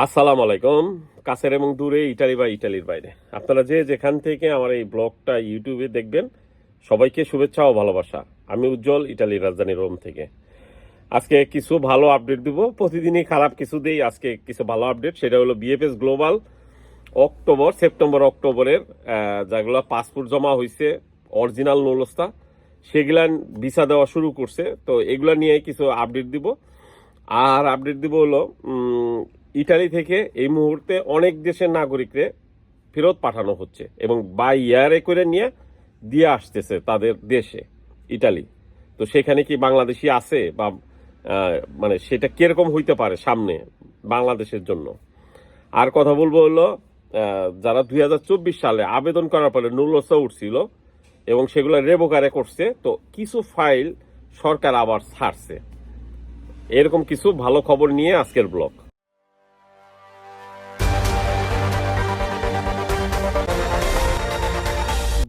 আসসালামু আলাইকুম। কাছের এবং দূরে ইটালি বা ইটালির বাইরে। আপনারা যে যেখান থেকে আমার এই ব্লগটা ইউটিউবে দেখবেন, সবাইকে শুভেচ্ছা ও ভালোবাসা। আমি উজ্জ্বল, ইটালির রাজধানী রোম থেকে। আজকে কিছু ভালো আপডেট দিব। প্রতিদিনই খারাপ কিছু দেই, আজকে কিছু ভালো আপডেট। সেটা হলো বিএফএস গ্লোবাল অক্টোবর, সেপ্টেম্বর, অক্টোবরের যেগুলো পাসপোর্ট জমা হয়েছে অরিজিনাল নলস্তা, সেগুলা ভিসা দেওয়া শুরু করছে। তো এগুলা নিয়ে কিছু আপডেট দিব। আর আপডেট দিব হলো ইটালি থেকে এই মুহূর্তে অনেক দেশের নাগরিকরে ফেরত পাঠানো হচ্ছে এবং বাই ইয়ারে করে নিয়ে দিয়ে আসতেছে তাদের দেশে, ইটালি। তো সেখানে কি বাংলাদেশি আছে বা মানে সেটা কীরকম হইতে পারে সামনে বাংলাদেশের জন্য? আর কথা বলব হলো যারা দু হাজার চব্বিশ সালে আবেদন করার পরে নুলসা উঠছিল এবং সেগুলো রেবোকারে করছে, তো কিছু ফাইল সরকার আবার ছাড়ছে। এরকম কিছু ভালো খবর নিয়ে আজকের ব্লগ।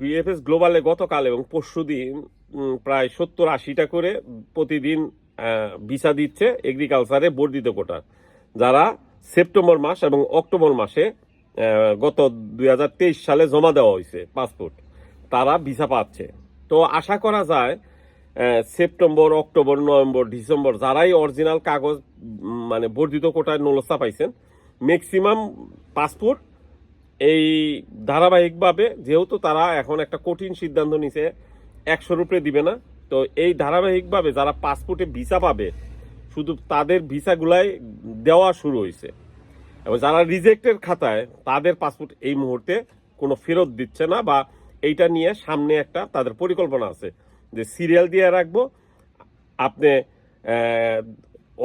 বিএফএস গ্লোবালে গতকাল এবং পরশু দিন প্রায় সত্তর আশিটা করে প্রতিদিন ভিসা দিচ্ছে এগ্রিকালচারে বর্ধিত কোটা, যারা সেপ্টেম্বর মাস এবং অক্টোবর মাসে গত দু হাজার তেইশ সালে জমা দেওয়া হয়েছে পাসপোর্ট তারা ভিসা পাচ্ছে। তো আশা করা যায় সেপ্টেম্বর, অক্টোবর, নভেম্বর, ডিসেম্বর যারাই অরিজিনাল কাগজ মানে বর্ধিত কোটায় নলস্তা পাইছেন ম্যাক্সিমাম পাসপোর্ট এই ধারাবাহিকভাবে যেহেতু তারা এখন একটা কঠিন সিদ্ধান্ত নিছে, একশো রুপে দিবে না, তো এই ধারাবাহিকভাবে যারা পাসপোর্টে ভিসা পাবে, শুধু তাদের ভিসাগুলাই দেওয়া শুরু হয়েছে এবং যারা রিজেক্টের খাতায়, তাদের পাসপোর্ট এই মুহূর্তে কোনো ফেরত দিচ্ছে না বা এইটা নিয়ে সামনে একটা তাদের পরিকল্পনা আছে যে সিরিয়াল দিয়ে রাখব, আপনি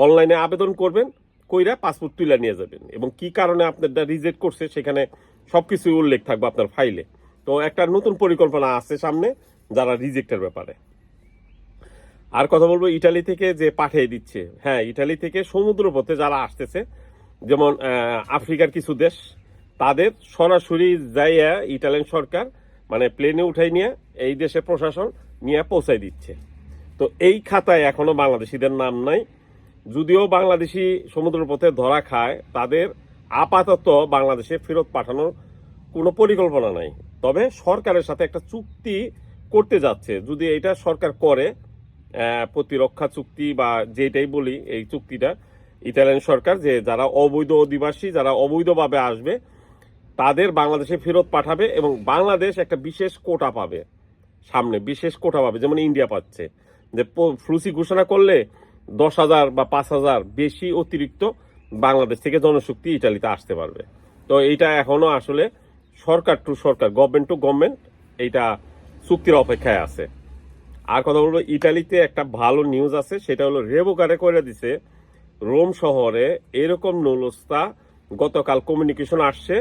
অনলাইনে আবেদন করবেন, কইরা পাসপোর্ট তুলে নিয়ে যাবেন। এবং কি কারণে আপনারটা রিজেক্ট করছে, সেখানে সবকিছু উল্লেখ থাকবে আপনার ফাইলে তো একটা নতুন পরিকল্পনা আছে সামনে, যারা রিজেক্টের ব্যাপারে। আর কথা বলব ইটালি থেকে যে পাঠিয়ে দিচ্ছে। হ্যাঁ ইটালি থেকে সমুদ্র পথে যারা আসতেছে, যেমন আফ্রিকার কিছু দেশ, তাদের সরাসরি যাইয়া ইটালিয়ান সরকার মানে প্লেনে উঠাই নিয়ে এই দেশে প্রশাসন নিয়ে পৌঁছাই দিচ্ছে। তো এই খাতায় এখনও বাংলাদেশিদের নাম নাই। যদিও বাংলাদেশি সমুদ্র পথে ধরা খায়, তাদের আপাতত বাংলাদেশে ফেরত পাঠানোর কোনো পরিকল্পনা নাই। তবে সরকারের সাথে একটা চুক্তি করতে যাচ্ছে। যদি এটা সরকার করে প্রতিরক্ষা চুক্তি বা যেটাই বলি, এই চুক্তিটা, ইতালিয়ান সরকার যে যারা অবৈধ অধিবাসী, যারা অবৈধভাবে আসবে, তাদের বাংলাদেশে ফেরত পাঠাবে এবং বাংলাদেশ একটা বিশেষ কোটা পাবে সামনে, বিশেষ কোটা পাবে। যেমন ইন্ডিয়া পাচ্ছে যে ফ্লুসি ঘোষণা করলে দশ হাজার বা পাঁচ হাজার বেশি অতিরিক্ত বাংলাদেশ থেকে জনশক্তি ইটালিতে আসতে পারবে। তো এইটা এখনও আসলে সরকার টু সরকার গভর্নমেন্ট টু গভর্নমেন্ট এইটা চুক্তির অপেক্ষায় আছে। আর কথা বলব ইটালিতে একটা ভালো নিউজ আছে, সেটা হলো রেবোকারে করে দিছে, রোম শহরে এরকম নলস্তা, গতকাল কমিউনিকেশন আসছে,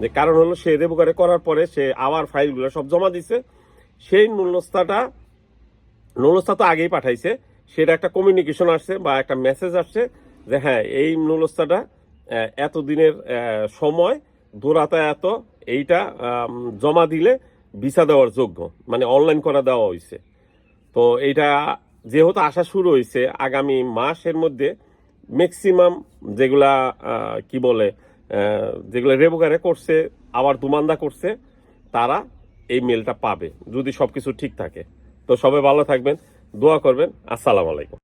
যে কারণ হলো সে রেবোকারে করার পরে সে আবার ফাইলগুলো সব জমা দিছে। সেই নলস্তাটা, নলস্তা তো আগেই পাঠাইছে, সেটা একটা কমিউনিকেশন আসছে বা একটা মেসেজ আসছে, যে হ্যাঁ এই নলস্তাটা এতদিনের সময় দূরাতা এত এইটা জমা দিলে ভিসা দেওয়ার যোগ্য। মানে অনলাইন করা দেওয়া হয়েছে তো এইটা যেহেতু আসা শুরু হয়েছে আগামী মাসের মধ্যে ম্যাক্সিমাম যেগুলা কি বলে যেগুলো রেবোকারে করছে, আবার দুমান্দা করছে, তারা এই মেলটা পাবে। যদি সবকিছু ঠিক থাকে। তো সবাই ভালো থাকবেন, দোয়া করবেন। আসসালামু আলাইকুম।